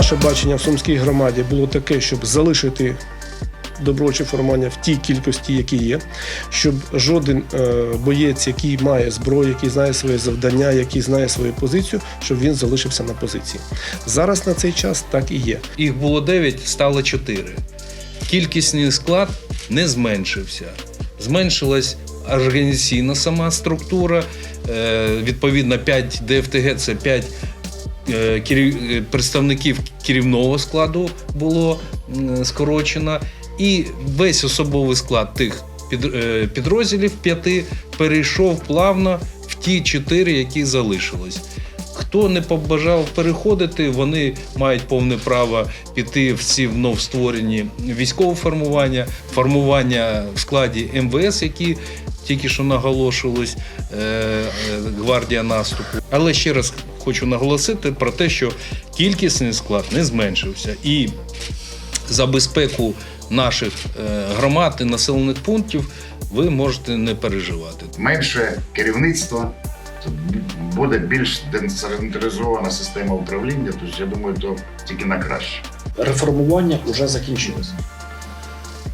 Наше бачення в Сумській громаді було таке, щоб залишити добровольче формування в тій кількості, які є, щоб жоден е, боєць, який має зброю, який знає своє завдання, який знає свою позицію, щоб він залишився на позиції. Зараз на цей час так і є. Їх було 9, стало 4. Кількісний склад не зменшився. Зменшилась організаційна сама структура. Е, Відповідно, 5 ДФТГ це 5 е, керів- е, представників керівного складу було скорочено. І весь особовий склад тих е, підрозділів п'яти перейшов плавно в ті чотири, які залишились. Хто не побажав переходити, вони мають повне право піти в ці вновь створені військове формування, формування в складі МВС, які тільки що наголошувалось, е, е, гвардія наступу. Але ще раз хочу наголосити про те, що кількісний склад не зменшився. І за безпеку наших е, громад і населених пунктів ви можете не переживати. менше керівництва, буде більш децентралізована система управління. Тобто, я думаю, то тільки на краще. реформування вже закінчилося.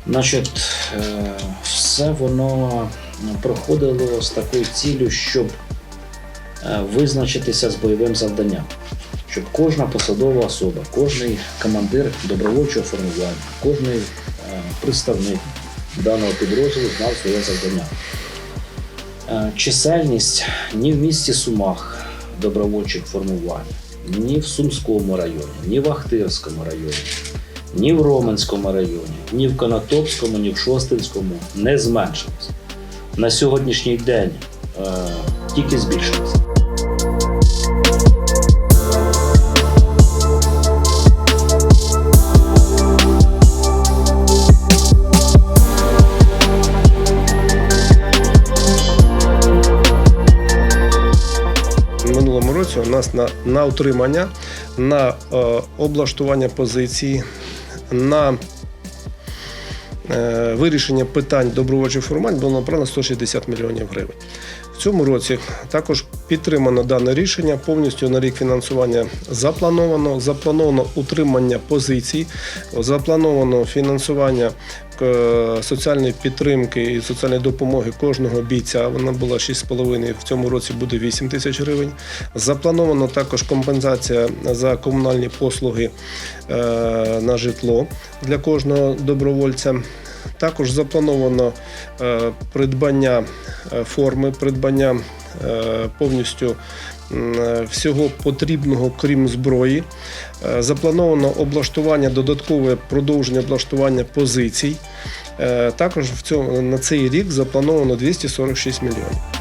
Значить, е, все воно проходило з такою ціллю, щоб визначитися з бойовим завданням. Щоб кожна посадова особа, кожний командир добровольчого формування, кожний е, представник даного підрозділу знав своє завдання. Е, Чисельність ні в місті Сумах добровольчих формувань, ні в Сумському районі, ні в Ахтирському районі, ні в Роменському районі, ні в Конотопському, ні в Шостинському не зменшилось. На сьогоднішній день е, тільки збільшилось. У нас на, на утримання, на е, облаштування позиції, на е, вирішення питань добровольчих формат було направлено 160 мільйонів гривень. В цьому році також підтримано дане рішення. Повністю на рік фінансування заплановано. Заплановано утримання позицій, заплановано фінансування е, соціальної підтримки і соціальної допомоги кожного бійця. Вона була 6,5, в цьому році буде 8 тисяч гривень. Заплановано також компенсація за комунальні послуги е, на житло для кожного добровольця. Також заплановано е, придбання форми, придбання повністю е, всього потрібного, крім зброї. Е, Заплановано облаштування, додаткове продовження облаштування позицій. Е, Також в цьому, на цей рік заплановано 246 мільйонів.